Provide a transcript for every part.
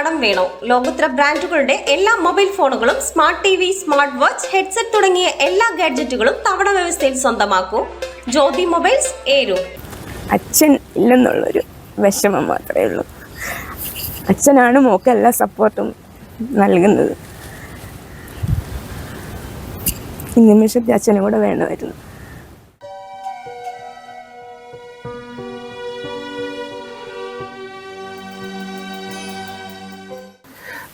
കടം വേണോ? ലോകോത്തര ബ്രാൻഡുകളുടെ എല്ലാ മൊബൈൽ ഫോണുകളും smart T V smart watch headset തുടങ്ങിയ എല്ലാ ഗാഡ്ജറ്റുകളും തവണ വ്യവസ്ഥയിൽ സ്വന്തമാക്കൂ. ജ്യോതി മൊബൈൽസ് ഏരു. അച്ഛൻ ഇല്ലെന്നുള്ളൊരു വിഷമം മാത്രമേ ഉള്ളൂ. അച്ഛനാണ് മോക്ക് എല്ലാ സപ്പോർട്ടും നൽകുന്നത്. ഈ നിമിഷത്തെ അച്ഛനും കൂടെ വേണമായിരുന്നു.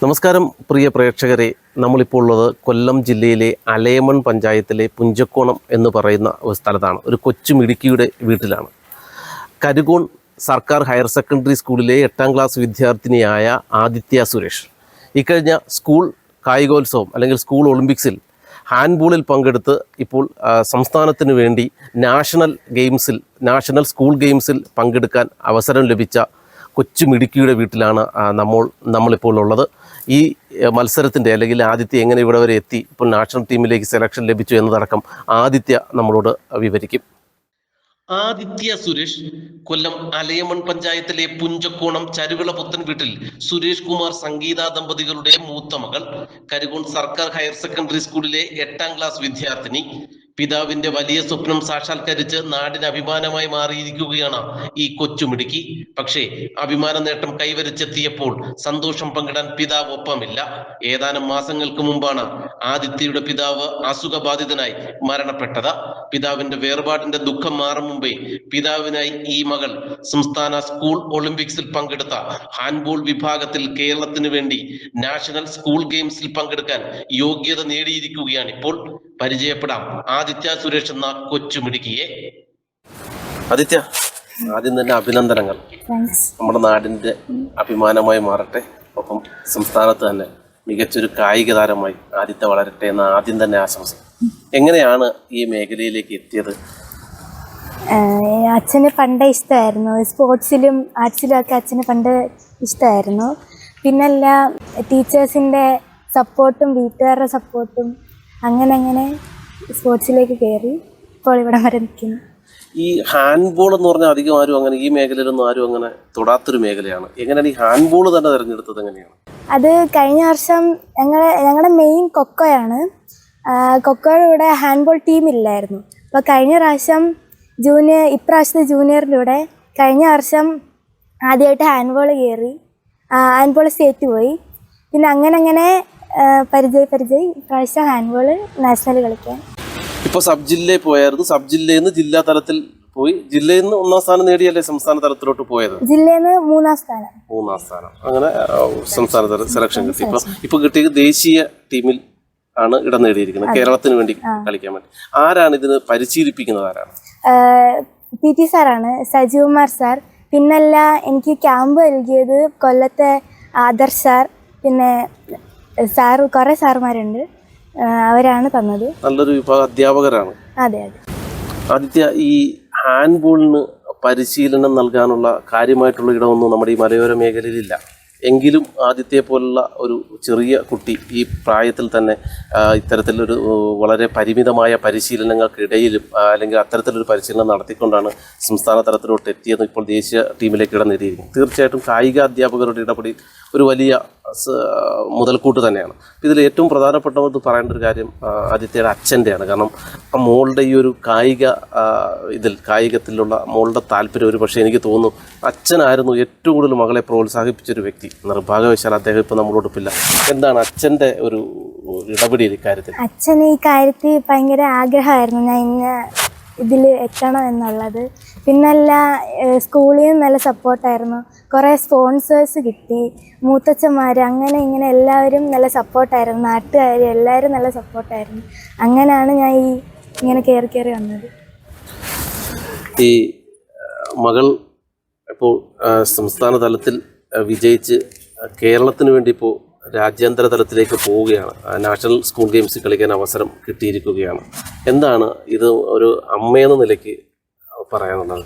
നമസ്കാരം പ്രിയ പ്രേക്ഷകരെ. നമ്മളിപ്പോൾ ഉള്ളത് കൊല്ലം ജില്ലയിലെ അലയമൺ പഞ്ചായത്തിലെ പുഞ്ചക്കോണം എന്ന് പറയുന്ന ഒരു സ്ഥലത്താണ്. ഒരു കൊച്ചു മിടുക്കിയുടെ വീട്ടിലാണ്. കരുകോൺ സർക്കാർ ഹയർ സെക്കൻഡറി സ്കൂളിലെ എട്ടാം ക്ലാസ് വിദ്യാർത്ഥിനിയായ ആദിത്യ സുരേഷ്. ഇക്കഴിഞ്ഞ സ്കൂൾ കായികോത്സവം അല്ലെങ്കിൽ സ്കൂൾ ഒളിമ്പിക്സിൽ ഹാൻഡ്ബോളിൽ പങ്കെടുത്ത് ഇപ്പോൾ സംസ്ഥാനത്തിന് വേണ്ടി നാഷണൽ ഗെയിംസിൽ നാഷണൽ സ്കൂൾ ഗെയിംസിൽ പങ്കെടുക്കാൻ അവസരം ലഭിച്ച കൊച്ചു മിടുക്കിയുടെ വീട്ടിലാണ് നമ്മൾ നമ്മളിപ്പോൾ ഉള്ളത്. ഈ മത്സരത്തിന്റെ അല്ലെങ്കിൽ ആദിത്യ എങ്ങനെ ഇവിടെ വരെ എത്തി? ഇപ്പോൾ നാഷണൽ ടീമിലേക്ക് സെലക്ഷൻ ലഭിച്ചു എന്നതടക്കം ആദിത്യ നമ്മളോട് വിവരിക്കും. ആദിത്യ സുരേഷ് കൊല്ലം അലയമൺ പഞ്ചായത്തിലെ പുഞ്ചക്കോണം ചരുവിള പുത്തൻ വീട്ടിൽ സുരേഷ് കുമാർ സംഗീത ദമ്പതികളുടെ മൂത്ത മകൾ. കരുകോൺ സർക്കാർ ഹയർ സെക്കൻഡറി സ്കൂളിലെ എട്ടാം ക്ലാസ് വിദ്യാർത്ഥിനി. പിതാവിന്റെ വലിയ സ്വപ്നം സാക്ഷാത്കരിച്ച് നാടിന് അഭിമാനമായി മാറിയിരിക്കുകയാണ് ഈ കൊച്ചുമിടുക്കി. പക്ഷേ അഭിമാന നേട്ടം കൈവരിച്ചെത്തിയപ്പോൾ സന്തോഷം പങ്കിടാൻ പിതാവ് ഒപ്പമില്ല. ഏതാനും മാസങ്ങൾക്ക് മുമ്പാണ് ആദിത്യയുടെ പിതാവ് അസുഖബാധിതനായി മരണപ്പെട്ടത്. പിതാവിന്റെ വേർപാടിന്റെ ദുഃഖം മാറും മുമ്പേ പിതാവിനായി ഈ മകൾ സംസ്ഥാന സ്കൂൾ ഒളിമ്പിക്സിൽ പങ്കെടുത്ത ഹാൻഡ്ബോൾ വിഭാഗത്തിൽ കേരളത്തിന് വേണ്ടി നാഷണൽ സ്കൂൾ ഗെയിംസിൽ പങ്കെടുക്കാൻ യോഗ്യത നേടിയിരിക്കുകയാണ് ഇപ്പോൾ പരിചയപ്പെടാം. ആദിത്യ സുരേഷ് എന്ന കൊച്ചുമിടുക്കിയെ ആദിത്യ ആദ്യം തന്നെ അഭിനന്ദനങ്ങൾ. നമ്മുടെ നാടിന്റെ അഭിമാനമായി മാറട്ടെ. ഒപ്പം സംസ്ഥാനത്ത് തന്നെ മികച്ചൊരു കായിക താരമായി ആദിത്യ വളരട്ടെ എന്ന് ആദ്യം തന്നെ ആശംസ എങ്ങനെയാണ് ഈ മേഖലയിലേക്ക് എത്തിയത്? അച്ഛന് പണ്ട് ഇഷ്ടമായിരുന്നു. സ്പോർട്സിലും ആർട്സിലും ഒക്കെ അച്ഛന് പണ്ട് ഇഷ്ടമായിരുന്നു. പിന്നല്ല ടീച്ചേഴ്സിന്റെ സപ്പോർട്ടും വീട്ടുകാരുടെ സപ്പോർട്ടും അങ്ങനെ അങ്ങനെ സ്പോർട്സിലേക്ക് കയറി ഇപ്പോൾ ഇവിടെ വരെ നിൽക്കുന്നു. ഈ ഹാൻഡ്ബോൾ എന്ന് പറഞ്ഞാൽ അധികം ആരും അങ്ങനെ ഈ മേഖലയിലൊന്നും ആരും അങ്ങനെ തൊടാത്തൊരു മേഖലയാണ്. എങ്ങനെയാണ് ഈ ഹാൻഡ്ബോൾ തന്നെ തിരഞ്ഞെടുത്തത് എങ്ങനെയാണ്? അത് കഴിഞ്ഞ വർഷം ഞങ്ങളെ ഞങ്ങളുടെ മെയിൻ കൊക്കോയാണ്. കൊക്കോയുടെ കൂടെ ഹാൻഡ്ബോൾ ടീം ഇല്ലായിരുന്നു. അപ്പോൾ കഴിഞ്ഞ പ്രാവശ്യം ജൂനിയർ ഇപ്രാവശ്യത്തെ ജൂനിയറിന്റെ കൂടെ കഴിഞ്ഞ വർഷം ആദ്യമായിട്ട് ഹാൻഡ്ബോൾ കയറി ഹാൻഡ്ബോൾ സ്റ്റേറ്റ് പോയി. പിന്നെ അങ്ങനെ അങ്ങനെ പരിചയ പരിചയ. ഇപ്രാവശ്യം ഹാൻഡ്ബോൾ നാഷണൽ കളിക്കാൻ. ഇപ്പൊ സബ് ജില്ലയിൽ പോയായിരുന്നു. സബ് ജില്ലയിൽ നിന്ന് ജില്ലാ തലത്തിൽ പോയി. ജില്ലയിൽ നിന്ന് ഒന്നാം സ്ഥാനം നേടിയല്ലേ സംസ്ഥാന തലത്തിലോട്ട് പോയത്? ജില്ലയിൽ നിന്ന് മൂന്നാം സ്ഥാനം. മൂന്നാം സ്ഥാനം. അങ്ങനെ സംസ്ഥാന തല സെലക്ഷൻ കിട്ടി. ഇപ്പൊ ഇപ്പൊ കിട്ടിയത് ദേശീയ ടീമിൽ ആണ് ഇടം നേടിയിരിക്കുന്നത്. കേരളത്തിന് വേണ്ടി കളിക്കാൻ വേണ്ടി. ആരാണ് ഇതിന് പരിശീലിപ്പിക്കുന്നത്? ആരാണ്? പി ടി സാറാണ് സജീവ്കുമാർ സാർ. പിന്നല്ല എനിക്ക് ക്യാമ്പ് നൽകിയത് കൊല്ലത്തെ ആദർശ് സാർ. പിന്നെ സാർ കുറെ സാറുമാരുണ്ട്. അവരാണ് തന്നത്. നല്ലൊരു വിഭാഗം അധ്യാപകരാണ്. അതെ അതെ. ആദിത്യ ഈ ഹാൻഡ്ബോളിന് പരിശീലനം നൽകാനുള്ള കാര്യമായിട്ടുള്ള ഇടമൊന്നും നമ്മുടെ ഈ മലയോര മേഖലയിലില്ല. എങ്കിലും ആദ്യത്തെ പോലുള്ള ഒരു ചെറിയ കുട്ടി ഈ പ്രായത്തിൽ തന്നെ ഇത്തരത്തിലൊരു വളരെ പരിമിതമായ പരിശീലനങ്ങൾക്കിടയിലും അല്ലെങ്കിൽ അത്തരത്തിലൊരു പരിശീലനം നടത്തിക്കൊണ്ടാണ് സംസ്ഥാന തലത്തിലോട്ട് എത്തിയെന്ന് ഇപ്പോൾ ദേശീയ ടീമിലേക്ക് ഇടം നേടിയിരിക്കുന്നത്. തീർച്ചയായിട്ടും കായിക അധ്യാപകരുടെ ഇടപെടൽ ഒരു വലിയ മുതൽക്കൂട്ട് തന്നെയാണ്. ഇതിൽ ഏറ്റവും പ്രധാനപ്പെട്ടത് പറയേണ്ട ഒരു കാര്യം ആദിത്യയുടെ അച്ഛന്റെയാണ്. കാരണം ആ മോളുടെ ഈ ഒരു കായിക ഇതിൽ കായികത്തിലുള്ള മോളുടെ താല്പര്യം ഒരു പക്ഷേ എനിക്ക് തോന്നുന്നു അച്ഛനായിരുന്നു ഏറ്റവും കൂടുതൽ മകളെ പ്രോത്സാഹിപ്പിച്ചൊരു വ്യക്തി. നിർഭാഗ്യവശാൽ അദ്ദേഹം ഇപ്പോൾ നമ്മളോടൊപ്പില്ല എന്താണ് അച്ഛന്റെ ഒരു ഇടപെടൽ ഇക്കാര്യത്തിൽ അച്ഛൻ ഈ കാര്യത്തിൽ ഭയങ്കര ആഗ്രഹമായിരുന്നു. ഞാൻ ഇന്ന ഇതിൽ എത്തണം എന്നുള്ളത്. പിന്നല്ല എല്ലാ സ്കൂളിൽ നിന്ന് നല്ല സപ്പോർട്ടായിരുന്നു കുറേ സ്പോൺസേഴ്സ് കിട്ടി. മൂത്തച്ഛന്മാർ അങ്ങനെ ഇങ്ങനെ എല്ലാവരും നല്ല സപ്പോർട്ടായിരുന്നു നാട്ടുകാർ എല്ലാവരും നല്ല സപ്പോർട്ടായിരുന്നു അങ്ങനെയാണ് ഞാൻ ഈ ഇങ്ങനെ കയറി കയറി വന്നത്. ഈ മകൾ ഇപ്പോൾ സംസ്ഥാന തലത്തിൽ വിജയിച്ച് കേരളത്തിന് വേണ്ടി ഇപ്പോൾ രാജ്യാന്തര തലത്തിലേക്ക് പോവുകയാണ്. നാഷണൽ സ്കൂൾ ഗെയിംസ് കളിക്കാൻ അവസരം കിട്ടിയിരിക്കുകയാണ്. എന്താണ് ഇത് ഒരു അമ്മയെന്ന നിലയ്ക്ക് പറയാനുള്ളത്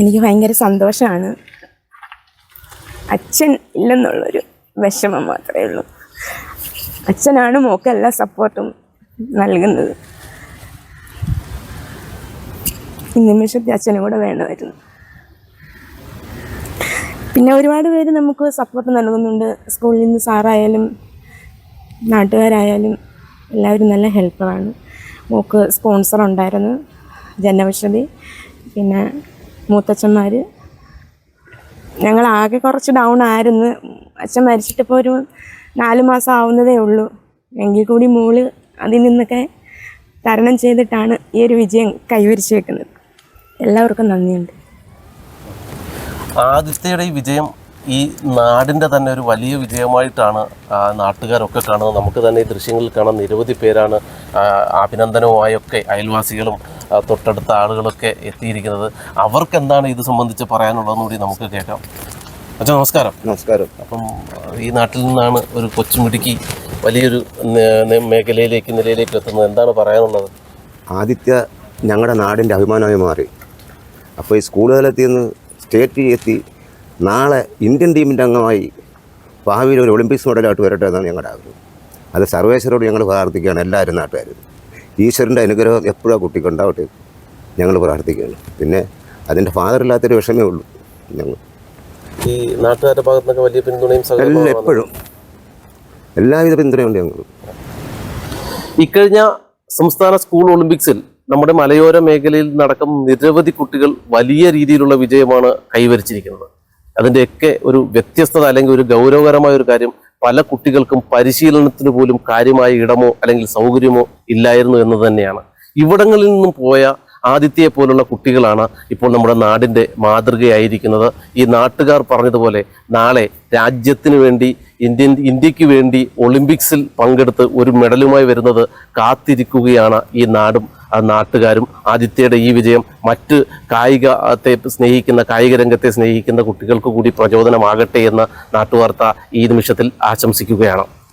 എനിക്ക് ഭയങ്കര സന്തോഷമാണ് അച്ഛൻ ഇല്ലെന്നുള്ളൊരു വിഷമം മാത്രമേ ഉള്ളൂ. അച്ഛനാണ് മോക്ക് എല്ലാ സപ്പോർട്ടും നൽകുന്നത്. നിമിഷത്തെ അച്ഛനും കൂടെ വേണമായിരുന്നു. പിന്നെ ഒരുപാട് പേര് നമുക്ക് സപ്പോർട്ട് നൽകുന്നുണ്ട്. സ്കൂളിൽ നിന്ന് സാറായാലും നാട്ടുകാരായാലും എല്ലാവരും നല്ല ഹെൽപ്പറാണ് മോക്ക് സ്പോൺസർ ഉണ്ടായിരുന്നു. ജനൗഷധി പിന്നെ മൂത്തച്ഛന്മാർ ഞങ്ങൾ ആകെ കുറച്ച് ഡൗൺ ആയിരുന്നു. അച്ഛൻ മരിച്ചിട്ടിപ്പോൾ ഒരു നാല് മാസം ആവുന്നതേ ഉള്ളൂ. എങ്കിൽ കൂടി മോൾ അതിൽ നിന്നൊക്കെ തരണം ചെയ്തിട്ടാണ് ഈ ഒരു വിജയം കൈവരിച്ചു വെക്കുന്നത് എല്ലാവർക്കും നന്ദിയുണ്ട്. ആദിത്യയുടെ ഈ വിജയം ഈ നാടിന്റെ തന്നെ ഒരു വലിയ വിജയമായിട്ടാണ് നാട്ടുകാരൊക്കെ കാണുന്നത്. നമുക്ക് തന്നെ ഈ ദൃശ്യങ്ങളിൽ കാണാൻ നിരവധി പേരാണ് അഭിനന്ദനവുമായൊക്കെ അയൽവാസികളും തൊട്ടടുത്ത ആളുകളൊക്കെ എത്തിയിരിക്കുന്നത്. അവർക്ക് എന്താണ് ഇത് സംബന്ധിച്ച് പറയാനുള്ളതെന്ന് കൂടി നമുക്ക് കേൾക്കാം. അച്ഛാ നമസ്കാരം. നമസ്കാരം. അപ്പം ഈ നാട്ടിൽ നിന്നാണ് ഒരു കൊച്ചുമിടുക്കി വലിയൊരു മേഖലയിലേക്ക് നിലയിലേക്ക് എത്തുന്നത്. എന്താണ് പറയാനുള്ളത്? ആദിത്യ ഞങ്ങളുടെ നാടിന്റെ അഭിമാനമായി മാറി. അപ്പോൾ ഈ സ്കൂൾ തലത്തിൽ നിന്ന് സ്റ്റേറ്റ് എത്തി നാളെ ഇന്ത്യൻ ടീമിന്റെ അംഗമായി ഭാവിയിൽ ഒരു ഒളിമ്പിക്സ് മെഡലായിട്ട് വരട്ടെ എന്നാണ് ഞങ്ങളുടെ ആഗ്രഹം. അത് സർവേശ്വരോട് ഞങ്ങൾ പ്രാർത്ഥിക്കുകയാണ് എല്ലാവരും നാട്ടുകാരും. ഈശ്വരന്റെ അനുഗ്രഹം എപ്പോഴാണ് ആ കുട്ടിക്ക് ഉണ്ടാവട്ടെ ഞങ്ങൾ പ്രാർത്ഥിക്കുകയാണ്. പിന്നെ അതിന്റെ ഫാദർ ഇല്ലാത്തൊരു വിഷമേ ഉള്ളൂ ഞങ്ങൾ. ഈ നാട്ടുകാരുടെ ഭാഗത്ത് നിന്നൊക്കെ വലിയ പിന്തുണയും എല്ലാം എപ്പോഴും എല്ലാവിധ പിന്തുണയുണ്ട് ഞങ്ങൾ ഇക്കഴിഞ്ഞ സംസ്ഥാന സ്കൂൾ ഒളിമ്പിക്സിൽ നമ്മുടെ മലയോര മേഖലയിൽ നടക്കും നിരവധി കുട്ടികൾ വലിയ രീതിയിലുള്ള വിജയമാണ് കൈവരിച്ചിരിക്കുന്നത്. അതിന്റെയൊക്കെ ഒരു വ്യത്യസ്തത അല്ലെങ്കിൽ ഒരു ഗൗരവകരമായ ഒരു കാര്യം പല കുട്ടികൾക്കും പരിശീലനത്തിന് പോലും കാര്യമായ ഇടമോ അല്ലെങ്കിൽ സൗകര്യമോ ഇല്ലായിരുന്നു എന്ന് തന്നെയാണ്. ഇവിടങ്ങളിൽ നിന്നും പോയ ആദിത്യയെ പോലുള്ള കുട്ടികളാണ് ഇപ്പോൾ നമ്മുടെ നാടിന്റെ മാതൃകയായിരിക്കുന്നത്. ഈ നാട്ടുകാർ പറഞ്ഞതുപോലെ നാളെ രാജ്യത്തിന് വേണ്ടി ഇന്ത്യൻ ഇന്ത്യയ്ക്ക് വേണ്ടി ഒളിമ്പിക്സിൽ പങ്കെടുത്ത് ഒരു മെഡലുമായി വരുന്നത് കാത്തിരിക്കുകയാണ് ഈ നാടും നാട്ടുകാരും. ആദിത്യയുടെ ഈ വിജയം മറ്റ് കായികത്തെ സ്നേഹിക്കുന്ന കായിക രംഗത്തെ സ്നേഹിക്കുന്ന കുട്ടികൾക്ക് കൂടി പ്രചോദനമാകട്ടെ എന്ന് നാട്ടുവാർത്ത ഈ നിമിഷത്തിൽ ആശംസിക്കുകയാണ്.